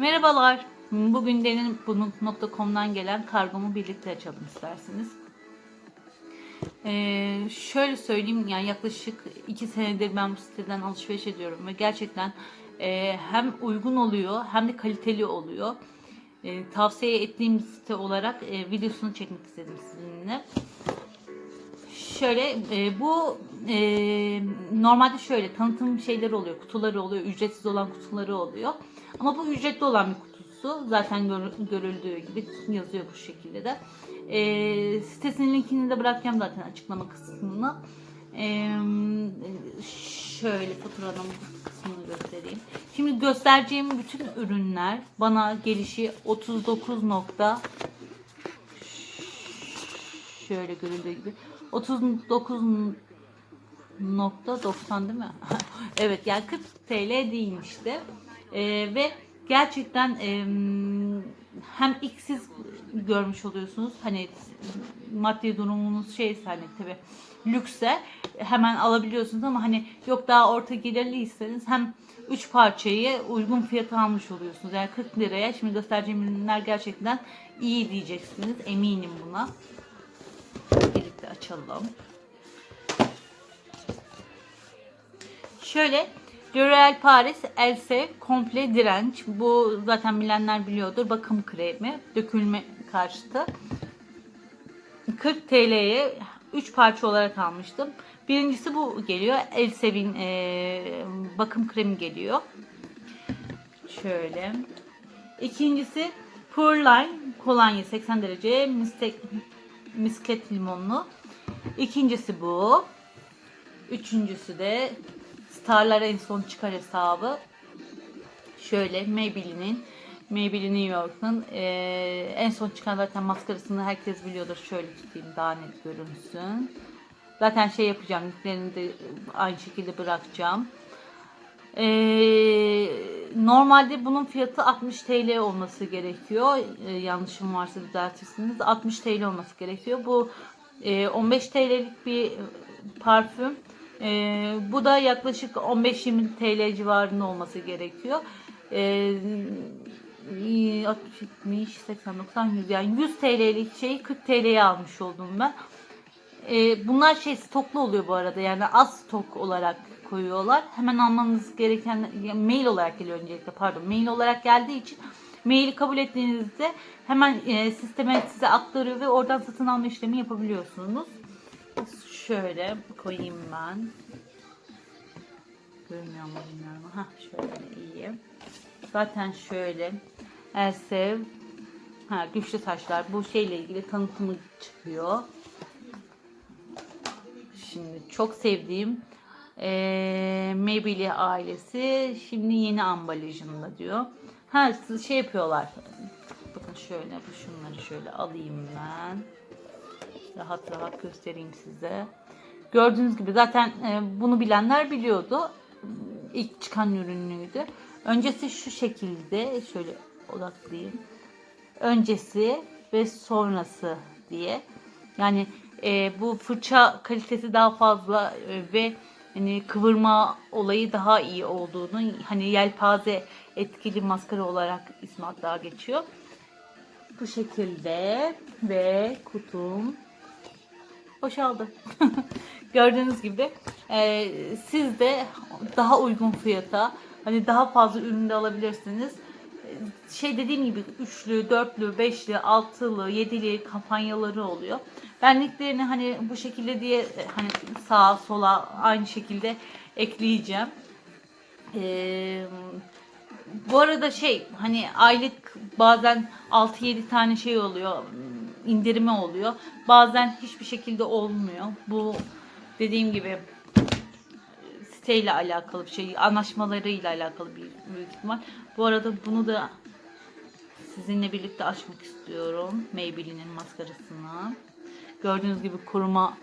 Merhabalar. Bugün denenbunuk.com'dan gelen kargomu birlikte açalım isterseniz. Ee, şöyle söyleyeyim yani yaklaşık iki senedir ben bu siteden alışveriş ediyorum ve gerçekten e, hem uygun oluyor hem de kaliteli oluyor. E, tavsiye ettiğim site olarak e, videosunu çekmek istedim sizinle. Şöyle e, bu e, normalde şöyle tanıtım şeyleri oluyor, kutuları oluyor, ücretsiz olan kutuları oluyor. Ama bu ücretli olan bir kutusu. Zaten gör- görüldüğü gibi yazıyor bu şekilde de. E, sitesinin linkini de bırakacağım zaten açıklama kısmına. E, şöyle faturanın kısmını göstereyim. Şimdi göstereceğim bütün ürünler bana gelişi 39 nokta şöyle görüldüğü gibi 39.90 değil mi? evet yani 40 TL değil işte. Ee, ve gerçekten em, hem ilk görmüş oluyorsunuz hani maddi durumunuz şeyse hani tabi lükse hemen alabiliyorsunuz ama hani yok daha orta gelirliyseniz hem 3 parçayı uygun fiyata almış oluyorsunuz. Yani 40 liraya şimdi göstereceğim ürünler gerçekten iyi diyeceksiniz eminim buna birlikte açalım. Şöyle L'Oreal Paris Else Komple Direnç. Bu zaten bilenler biliyordur. Bakım kremi. Dökülme karşıtı. 40 TL'ye 3 parça olarak almıştım. Birincisi bu geliyor. Elsevin e, bakım kremi geliyor. Şöyle. İkincisi Purline kolonya 80 derece mistek, misket limonlu. İkincisi bu. Üçüncüsü de Starlar en son çıkar hesabı. Şöyle Maybelline'in Maybelline New York'un eee, en son çıkan zaten maskarasını herkes biliyordur. Şöyle tutayım daha net görünsün. Zaten şey yapacağım. Linklerini de aynı şekilde bırakacağım. Ee, normalde bunun fiyatı 60 TL olması gerekiyor. Ee, yanlışım varsa düzeltirsiniz. 60 TL olması gerekiyor. Bu e, 15 TL'lik bir parfüm. Ee, bu da yaklaşık 15-20 TL civarında olması gerekiyor. Ee, 60, 70, 80, 90, 100 yani 100 TL'lik şeyi 40 TL'ye almış oldum ben. Ee, bunlar şey stoklu oluyor bu arada yani az stok olarak koyuyorlar. Hemen almanız gereken mail olarak geliyor öncelikle pardon mail olarak geldiği için maili kabul ettiğinizde hemen e, sisteme size aktarıyor ve oradan satın alma işlemi yapabiliyorsunuz. Şöyle koyayım ben. Görünüyor mu bilmiyorum. Ha şöyle iyi. Zaten şöyle Elsev ha, güçlü taşlar bu şeyle ilgili tanıtımı çıkıyor. Şimdi çok sevdiğim eee Maybelline ailesi şimdi yeni ambalajında diyor. Ha şey yapıyorlar. Bakın şöyle bu şunları şöyle alayım ben. Rahat rahat göstereyim size. Gördüğünüz gibi zaten e, bunu bilenler biliyordu. İlk çıkan ürünüydü. Öncesi şu şekilde şöyle odaklayayım. Öncesi ve sonrası diye. Yani e, bu fırça kalitesi daha fazla e, ve hani kıvırma olayı daha iyi olduğunu hani yelpaze etkili maskara olarak ismi hatta geçiyor. Bu şekilde ve kutum boşaldı. Gördüğünüz gibi e, siz de daha uygun fiyata hani daha fazla üründe alabilirsiniz. Şey dediğim gibi üçlü, dörtlü, beşli, altılı, yedili kampanyaları oluyor. Ben linklerini hani bu şekilde diye e, hani sağa sola aynı şekilde ekleyeceğim. Eee bu arada şey hani aylık bazen 6-7 tane şey oluyor indirimi oluyor. Bazen hiçbir şekilde olmuyor. Bu dediğim gibi siteyle alakalı bir şey, anlaşmalarıyla alakalı bir büyük ihtimal. Bu arada bunu da sizinle birlikte açmak istiyorum. Maybelline'in maskarasını. Gördüğünüz gibi koruma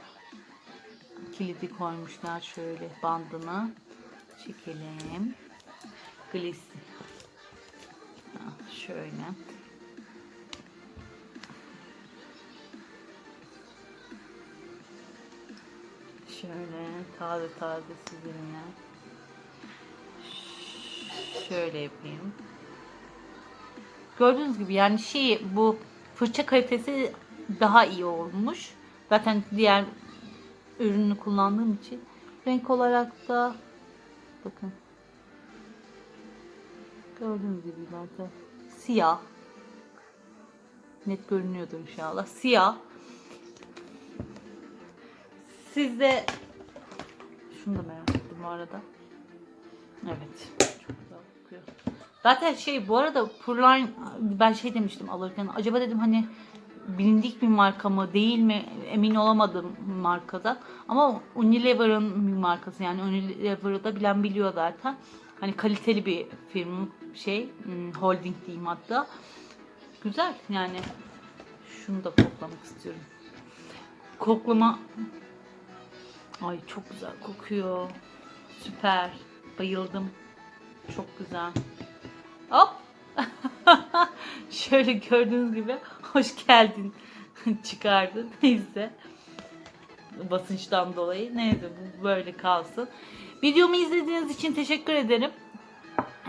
kilidi koymuşlar şöyle bandını. Çekelim. Gliss. Şöyle. Şöyle taze taze sizinle. Şöyle yapayım. Gördüğünüz gibi yani şey bu fırça kalitesi daha iyi olmuş. Zaten diğer ürünü kullandığım için. Renk olarak da bakın. Gördüğünüz gibi zaten siyah. Net görünüyordur inşallah. Siyah. Siz de şunu da merak ettim bu arada. Evet. Çok güzel kokuyor. Zaten şey bu arada Purline ben şey demiştim alırken acaba dedim hani bilindik bir marka mı değil mi emin olamadım markada. Ama Unilever'ın bir markası yani Unilever'ı da bilen biliyor zaten. Hani kaliteli bir firma şey hmm, holding diyeyim hatta. Güzel yani şunu da koklamak istiyorum. Koklama Ay çok güzel kokuyor. Süper. Bayıldım. Çok güzel. Hop. Şöyle gördüğünüz gibi hoş geldin çıkardı. Neyse. Basınçtan dolayı. Neyse bu böyle kalsın. Videomu izlediğiniz için teşekkür ederim.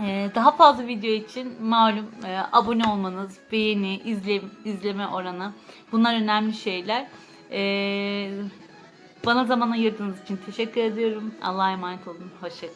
Ee, daha fazla video için malum e, abone olmanız, beğeni, izle, izleme oranı bunlar önemli şeyler. Ee, bana zaman ayırdığınız için teşekkür ediyorum. Allah'a emanet olun. Hoşçakalın.